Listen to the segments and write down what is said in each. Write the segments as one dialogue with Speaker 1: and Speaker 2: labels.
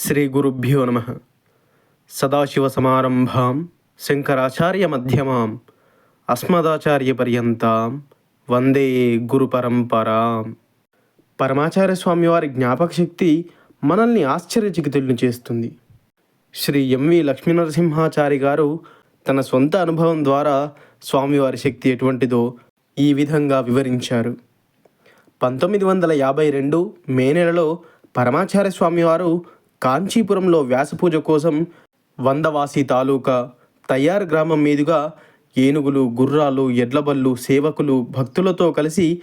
Speaker 1: శ్రీ గురుభ్యో నమ. మధ్యమాం ఆస్మదాచార్య పర్యంతం వందే గురు పరంపరాం పరమాచార్య స్వామి వారి జ్ఞాపక శక్తి మనల్ని ఆశ్చర్యచకితుల్ని చేస్తుంది. శ్రీ ఎంవి లక్ష్మీనరసింహాచారి గారు తన సొంత అనుభవం ద్వారా స్వామివారి శక్తి ఎటువంటిదో ఈ విధంగా వివరించారు. పంతొమ్మిది వందల యాభై రెండు మే నెలలో పరమాచార్య స్వామివారు కాంచీపురంలో వ్యాసపూజ కోసం వందవాసి తాలూకా తయారు గ్రామం మీదుగా ఏనుగులు గుర్రాలు ఎడ్లబళ్ళు సేవకులు భక్తులతో కలిసి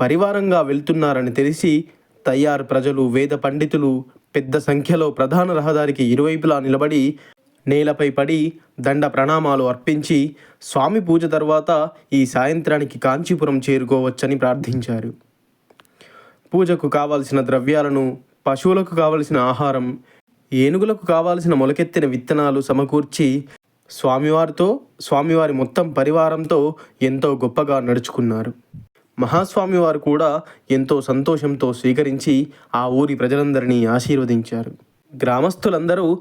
Speaker 1: పరివారంగా వెళ్తున్నారని తెలిసి తయారు ప్రజలు వేద పండితులు పెద్ద సంఖ్యలో ప్రధాన రహదారికి ఇరువైపులా నిలబడి నేలపై పడి దండ ప్రణామాలు అర్పించి స్వామి పూజ తర్వాత ఈ సాయంత్రానికి కాంచీపురం చేరుకోవచ్చని ప్రార్థించారు. పూజకు కావలసిన ద్రవ్యాలను పశువులకు కావలసిన ఆహారం ఏనుగులకు కావలసిన మొలకెత్తిన విత్తనాలు సమకూర్చి స్వామివారితో స్వామివారి మొత్తం పరివారంతో ఎంతో గొప్పగా నడుచుకున్నారు. మహాస్వామివారు కూడా ఎంతో సంతోషంతో స్వీకరించి ఆ ఊరి ప్రజలందరినీ ఆశీర్వదించారు. గ్రామస్తులందరూ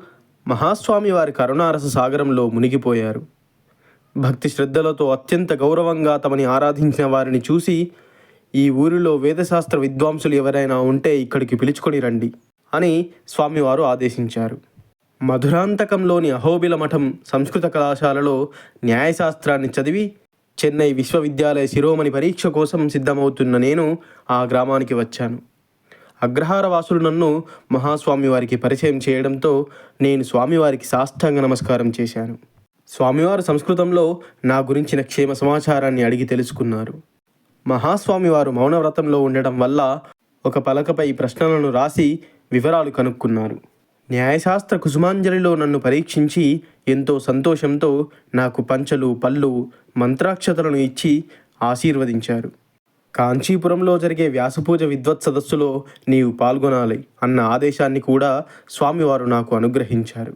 Speaker 1: మహాస్వామి వారి కరుణారస సాగరంలో మునిగిపోయారు. భక్తి శ్రద్ధలతో అత్యంత గౌరవంగా తమని ఆరాధించిన వారిని చూసి ఈ ఊరిలో వేదశాస్త్ర విద్వాంసులు ఎవరైనా ఉంటే ఇక్కడికి పిలుచుకొని రండి అని స్వామివారు ఆదేశించారు. మధురాంతకంలోని అహోబిల మఠం సంస్కృత కళాశాలలో న్యాయశాస్త్రాన్ని చదివి చెన్నై విశ్వవిద్యాలయ శిరోమణి పరీక్ష కోసం సిద్ధమవుతున్న నేను ఆ గ్రామానికి వచ్చాను. అగ్రహారవాసులు నన్ను మహాస్వామి వారికి పరిచయం చేయడంతో నేను స్వామివారికి సాష్టాంగ నమస్కారం చేశాను. స్వామివారు సంస్కృతంలో నా గురించిన క్షేమ సమాచారాన్ని అడిగి తెలుసుకున్నారు. మహాస్వామి వారు మౌనవ్రతంలో ఉండడం వల్ల ఒక పలకపై ప్రశ్నలను రాసి వివరాలు కనుక్కున్నారు. న్యాయశాస్త్ర కుసుమాంజలిలో నన్ను పరీక్షించి ఎంతో సంతోషంతో నాకు పంచలు పళ్ళు మంత్రాక్షతలను ఇచ్చి ఆశీర్వదించారు. కాంచీపురంలో జరిగే వ్యాసపూజ విద్వత్ సదస్సులో నీవు పాల్గొనాలి అన్న ఆదేశాన్ని కూడా స్వామివారు నాకు అనుగ్రహించారు.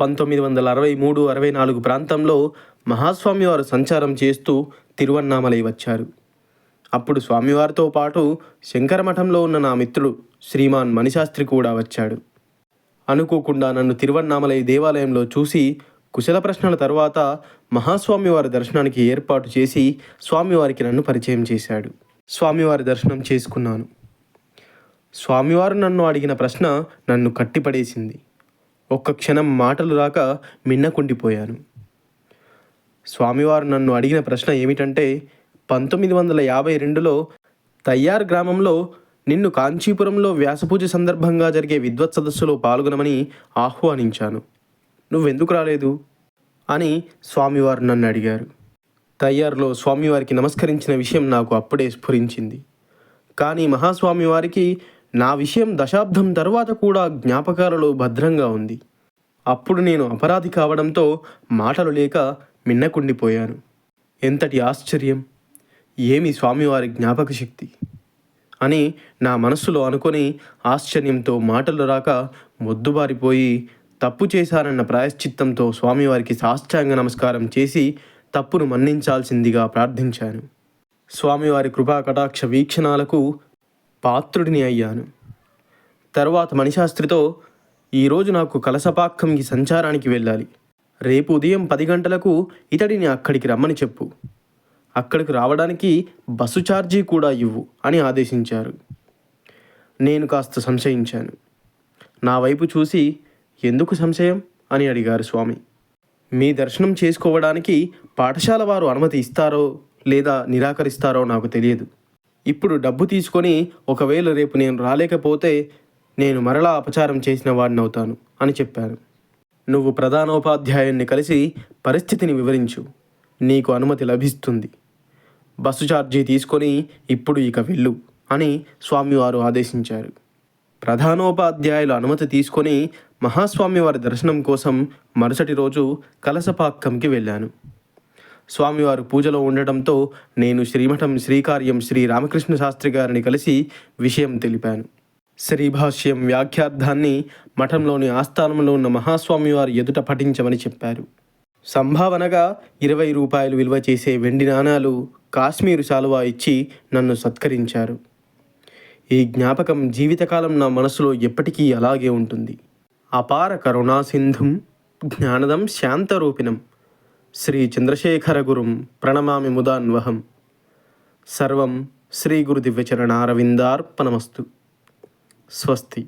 Speaker 1: పంతొమ్మిది వందల అరవై మూడు అరవై నాలుగు ప్రాంతంలో మహాస్వామివారు సంచారం చేస్తూ తిరువన్నామలై వచ్చారు. అప్పుడు స్వామివారితో పాటు శంకరమఠంలో ఉన్న నా మిత్రుడు శ్రీమాన్ మణిశాస్త్రి కూడా వచ్చాడు. అనుకోకుండా నన్ను తిరువన్నామలై దేవాలయంలో చూసి కుశల ప్రశ్నల తర్వాత మహాస్వామి వారి దర్శనానికి ఏర్పాటు చేసి స్వామివారికి నన్ను పరిచయం చేశాడు. స్వామివారి దర్శనం చేసుకున్నాను. స్వామివారు నన్ను అడిగిన ప్రశ్న నన్ను కట్టిపడేసింది. ఒక్క క్షణం మాటలు రాక మిన్నకుండిపోయాను. స్వామివారు నన్ను అడిగిన ప్రశ్న ఏమిటంటే పంతొమ్మిది వందల యాభై రెండులో తయ్యార్ గ్రామంలో నిన్ను కాంచీపురంలో వ్యాసపూజ సందర్భంగా జరిగే విద్వత్ సదస్సులో పాల్గొనమని ఆహ్వానించాను. నువ్వెందుకు రాలేదు? అని స్వామివారు నన్ను అడిగారు. తయ్యార్లో స్వామివారికి నమస్కరించిన విషయం నాకు అప్పుడే స్ఫురించింది. కానీ మహాస్వామి వారికి నా విషయం దశాబ్దం తర్వాత కూడా జ్ఞాపకాలలో భద్రంగా ఉంది. అప్పుడు నేను అపరాధి కావడంతో మాటలు లేక మిన్నకుండిపోయాను. ఎంతటి ఆశ్చర్యం! ఏమి స్వామివారి జ్ఞాపక శక్తి? అని నా మనస్సులో అనుకొని ఆశ్చర్యంతో మాటలు రాక మొద్దుబారిపోయి తప్పు చేశానన్న ప్రాయశ్చిత్తంతో స్వామివారికి సాష్టాంగ నమస్కారం చేసి తప్పును మన్నించాల్సిందిగా ప్రార్థించాను. స్వామివారి కృపా కటాక్ష వీక్షణాలకు పాత్రుడిని అయ్యాను. తర్వాత మణిశాస్త్రితో ఈరోజు నాకు కలసపాక్కంకి సంచారానికి వెళ్ళాలి. రేపు ఉదయం పది గంటలకు ఇతడిని అక్కడికి రమ్మని చెప్పు. అక్కడికి రావడానికి బస్సు ఛార్జీ కూడా ఇవ్వు అని ఆదేశించారు. నేను కాస్త సంశయించాను. నా వైపు చూసి ఎందుకు సంశయం? అని అడిగారు స్వామి. మీ దర్శనం చేసుకోవడానికి పాఠశాల వారు అనుమతి ఇస్తారో లేదా నిరాకరిస్తారో నాకు తెలియదు. ఇప్పుడు డబ్బు తీసుకొని ఒకవేళ రేపు నేను రాలేకపోతే నేను మరలా అపచారం చేసిన వాడిని అవుతాను అని చెప్పాను నువ్వు ప్రధానోపాధ్యాయుణ్ణి కలిసి పరిస్థితిని వివరించు. నీకు అనుమతి లభిస్తుంది. బస్సు ఛార్జీ తీసుకొని ఇప్పుడు ఇక వెళ్ళు అని స్వామివారు ఆదేశించారు. ప్రధానోపాధ్యాయుల అనుమతి తీసుకొని మహాస్వామి వారి దర్శనం కోసం మరుసటి రోజు కలసపాక్కంకి వెళ్ళాను. స్వామివారు పూజలో ఉండటంతో నేను శ్రీమఠం శ్రీకార్యం శ్రీ రామకృష్ణ శాస్త్రి గారిని కలిసి విషయం తెలిపాను. శ్రీభాష్యం వ్యాఖ్యార్థాన్ని మఠంలోని ఆస్థానంలో ఉన్న మహాస్వామి వారి ఎదుట పఠించమని చెప్పారు. సంభావనగా ఇరవై రూపాయలు విలువ చేసే వెండి నాణాలు కాశ్మీరు శాలువా ఇచ్చి నన్ను సత్కరించారు. ఈ జ్ఞాపకం జీవితకాలం నా మనసులో ఎప్పటికీ అలాగే ఉంటుంది. అపార కరుణాసింధుం జ్ఞానదం శాంతరూపిణం శ్రీ చంద్రశేఖర గురుం ప్రణమామి ముదాన్వహం. సర్వం శ్రీ గురు దివ్యచరణారవిందార్పణమస్తు స్వస్తి.